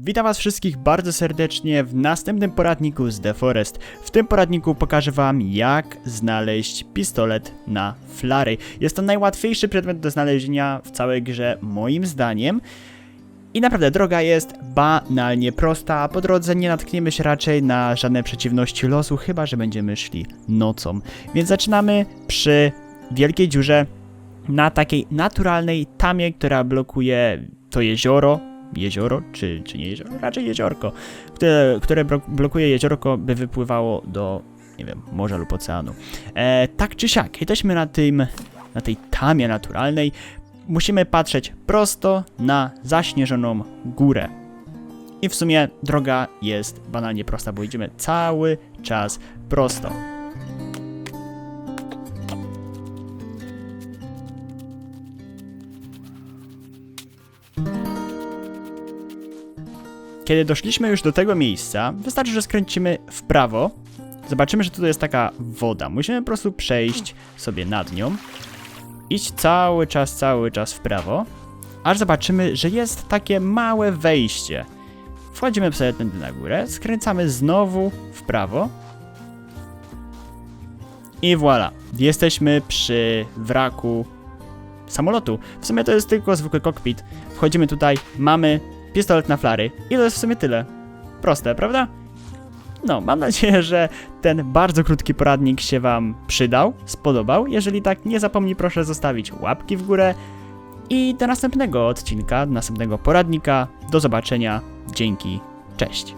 Witam was wszystkich bardzo serdecznie w następnym poradniku z The Forest. W tym poradniku pokażę wam jak znaleźć pistolet na flary. Jest to najłatwiejszy przedmiot do znalezienia w całej grze moim zdaniem. I naprawdę droga jest banalnie prosta, po drodze nie natkniemy się raczej na żadne przeciwności losu, chyba że będziemy szli nocą. Więc zaczynamy przy wielkiej dziurze na takiej naturalnej tamie, która blokuje to jezioro. Jezioro, czy, czy nie jezioro? Raczej jeziorko, które, które blokuje jeziorko, by wypływało do, nie wiem, morza lub oceanu. E, tak czy siak, jesteśmy na tym, na tej tamie naturalnej. Musimy patrzeć prosto na zaśnieżoną górę. I w sumie droga jest banalnie prosta, bo idziemy cały czas prosto. Kiedy doszliśmy już do tego miejsca, wystarczy, że skręcimy w prawo. Zobaczymy, że tutaj jest taka woda. Musimy po prostu przejść sobie nad nią. Iść cały czas, cały czas w prawo. Aż zobaczymy, że jest takie małe wejście. Wchodzimy sobie tędy na górę, skręcamy znowu w prawo. I voilà, jesteśmy przy wraku samolotu. W sumie to jest tylko zwykły kokpit. Wchodzimy tutaj, mamy pistolet na flary i to jest w sumie tyle. Proste, prawda? No, mam nadzieję, że ten bardzo krótki poradnik się Wam przydał, spodobał. Jeżeli tak, nie zapomnij proszę zostawić łapki w górę i do następnego odcinka, do następnego poradnika. Do zobaczenia. Dzięki. Cześć.